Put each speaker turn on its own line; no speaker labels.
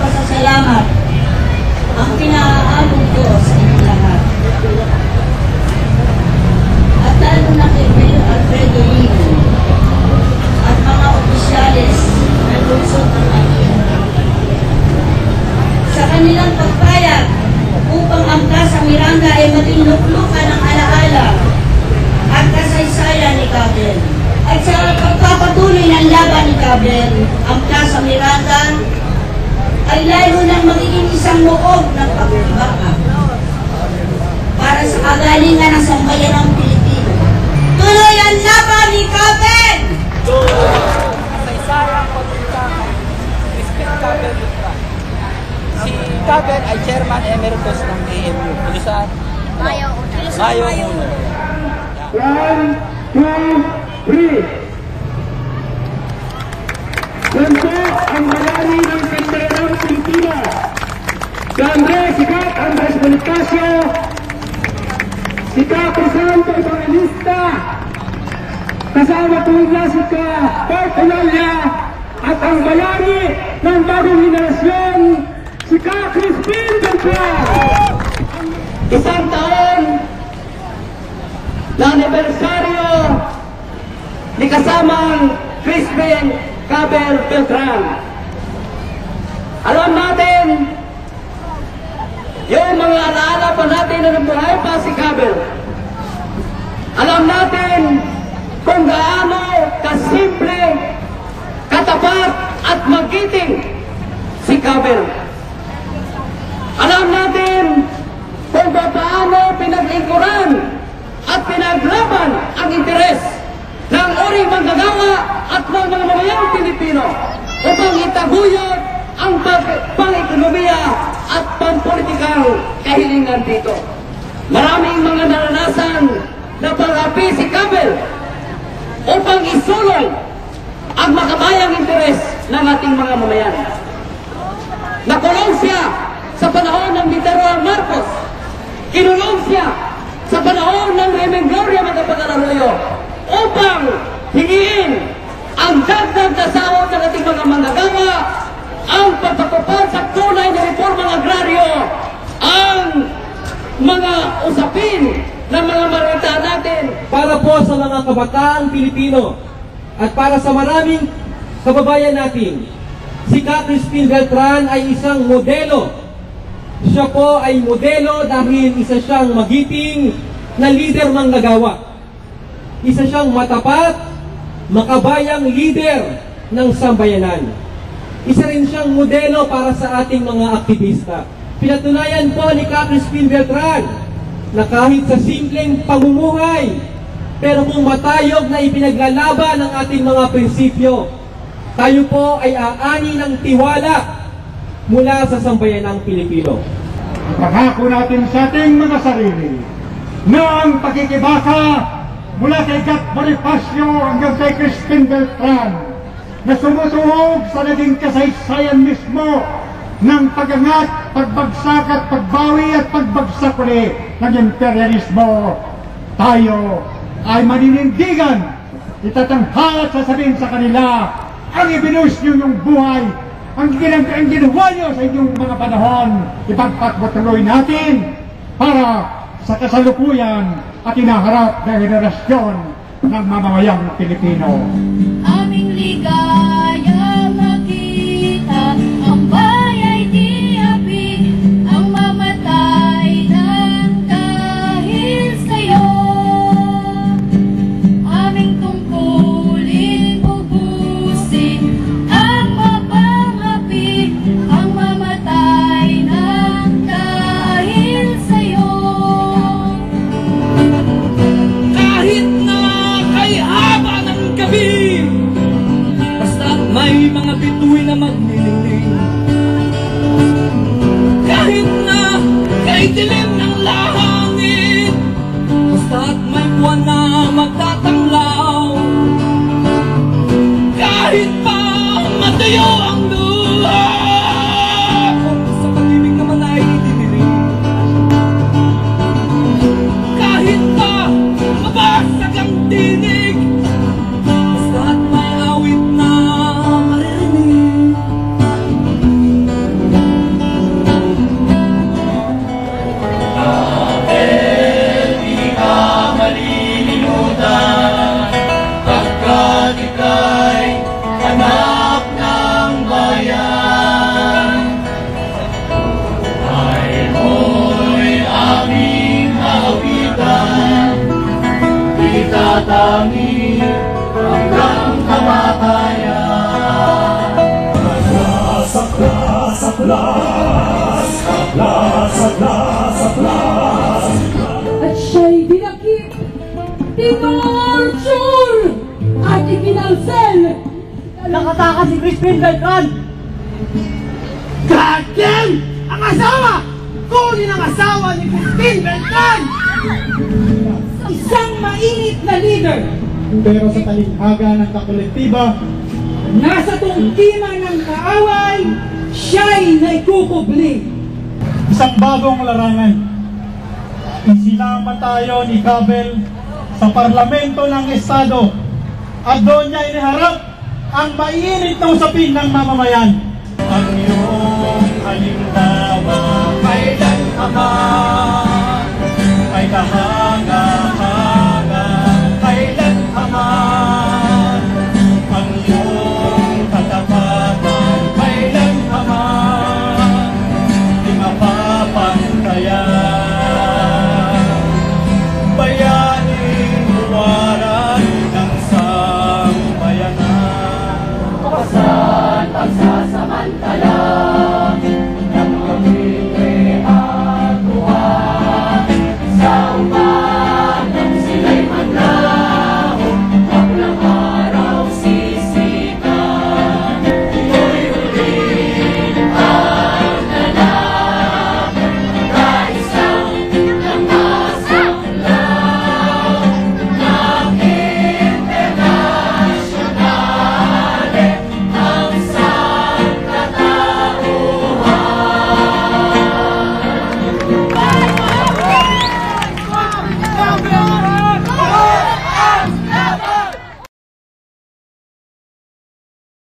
Pasasalamat. Ang pinaaabot lungsod ng akin. Sa kanilang pagpayag upang ang Casa Miranda ay maging luklukan ng alaala at kasaysayan ni Gabriel. At sa pagpapatuloy ng laban ni Gabriel, ang Plaza Miranda ay lalo nang magiging isang loob ng pagkibaka para sa kagalingan ng sambayan ng Pilipino. Tuloy ang laban ni Gabriel!
Kaysarang pagpuntahan, Crispin Si Cabel ay Chairman Emeritus ng AMU. Kulusan?
Mayo una.
Mayo Uno.
One, two, three. Ganito ang malari ng Kandarang Pilipinas. Si Andres Sikat, Andres Bonifacio, si Capo Santo Evangelista, kasama po niya si Ka Bartolalla at ang bayani ng bagong henerasyon, si Ka Crispin Beltran. Isang taon na anibersaryo ni kasamang Crispin Cabel Beltran. Alam natin, yung mga alaala pa natin na nabuhay pa si Cabel. Alam natin kung gaano kasimple, katapat at magiting si Cabel. Alam natin kung paano pinaglingkuran at pinaglaban ang interes ng uri manggagawa at ng mga mamayang Pilipino upang itaguyod ang pang-ekonomiya at pang-politikang kahilingan dito. Maraming mga naranasan na pang-api si Kabel upang isulong ang makabayang interes ng ating mga mamayan. Nakulong siya sa panahon ng Duterte Marcos. Kinulong siya sa panahon ng Remeng Gloria Magapag-Arroyo upang hingiin ang dagdag na sahod ng ating mga manggagawa, ang pagpapapal sa tunay na reformang agraryo, ang mga usapin ng mga marita natin
para po sa mga kabataan Pilipino at para sa maraming kababayan natin. Si Ka Crispin Beltran ay isang modelo. Siya po ay modelo dahil isa siyang magiting na leader ng nagawa. Isa siyang matapat, makabayang leader ng sambayanan. Isa rin siyang modelo para sa ating mga aktivista. Pinatunayan po ni Crispin Beltran na kahit sa simpleng pamumuhay, pero kung matayog na ipinaglalaban ng ating mga prinsipyo, tayo po ay aani ng tiwala mula sa sambayanang Pilipino.
Pangako natin sa ating mga sarili na ang pagkikibaka mula kay Jack Bonifacio hanggang kay Crispin Beltran na sumusuhog sa naging kasaysayan mismo ng pagangat, pagbagsak at pagbawi at pagbagsak uli ng imperialismo. Tayo ay maninindigan, itatangha at sasabihin sa kanila ang ibinus niyo yung buhay ang, ginag ang ginawa niyo sa inyong mga panahon, ipagpatuloy natin para sa kasalukuyan at inaharap na henerasyon ng mamamayang Pilipino.
Bituin na magnilingling Kahit na kay dilim ng langit Basta't may buwan na magtatanglaw Kahit pa matayo ang
At siya'y dinakip, tinorture, at ikinalsel.
Nakatakas si Crispin Beltran! Goddamn! Ang asawa! Kunin ang asawa ni Crispin Beltran!
Isang mainit na leader
pero sa talinghaga ng kakolektiba,
nasa tungkiman ng kaaway, siya'y naikukubli.
isang bagong larangan. Isinama tayo ni Gabel sa parlamento ng Estado at doon niya iniharap ang mainit na usapin ng mamamayan. Ang iyong halimbawa kailan ka man ay kahanga-hanga